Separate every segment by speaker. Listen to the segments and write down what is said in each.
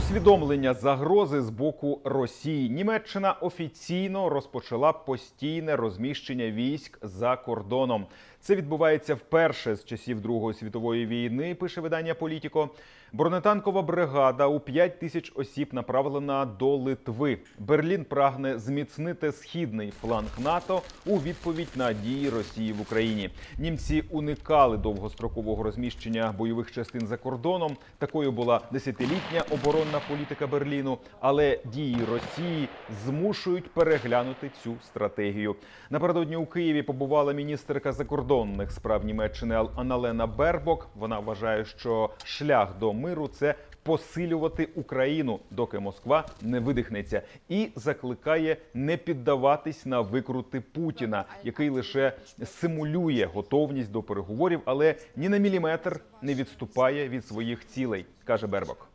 Speaker 1: Усвідомлення загрози з боку Росії Німеччина офіційно розпочала постійне розміщення військ за кордоном. Це відбувається вперше з часів Другої світової війни. Пише видання Політіко. Бронетанкова бригада у 5 тисяч осіб направлена до Литви. Берлін прагне зміцнити східний фланг НАТО у відповідь на дії Росії в Україні. Німці уникали довгострокового розміщення бойових частин за кордоном. Такою була десятилітня оборонна політика Берліну. Але дії Росії змушують переглянути цю стратегію. Напередодні у Києві побувала міністерка закордонних справ Німеччини Ал- Аналена Бербок. Вона вважає, що шлях до миру це посилювати Україну, доки Москва не видихнеться, і закликає не піддаватись на викрути Путіна, який лише симулює готовність до переговорів, але ні на міліметр не відступає від своїх цілей, каже Бербок.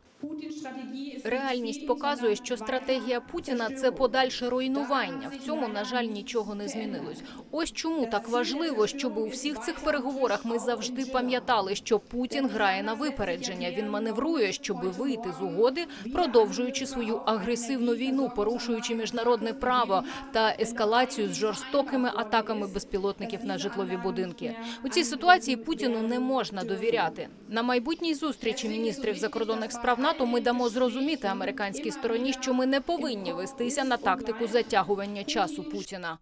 Speaker 2: Реальність показує, що стратегія Путіна це подальше руйнування. В цьому, на жаль, нічого не змінилось. Ось чому так важливо, щоб у всіх цих переговорах ми завжди пам'ятали, що Путін грає на випередження. Він маневрує, щоб вийти з угоди, продовжуючи свою агресивну війну, порушуючи міжнародне право та ескалацію з жорстокими атаками безпілотників на житлові будинки. У цій ситуації Путіну не можна довіряти. На майбутній зустрічі міністрів закордонних справ НАТО ми дамо зрозуміти американській стороні, що ми не повинні вестися на тактику затягування часу Путіна.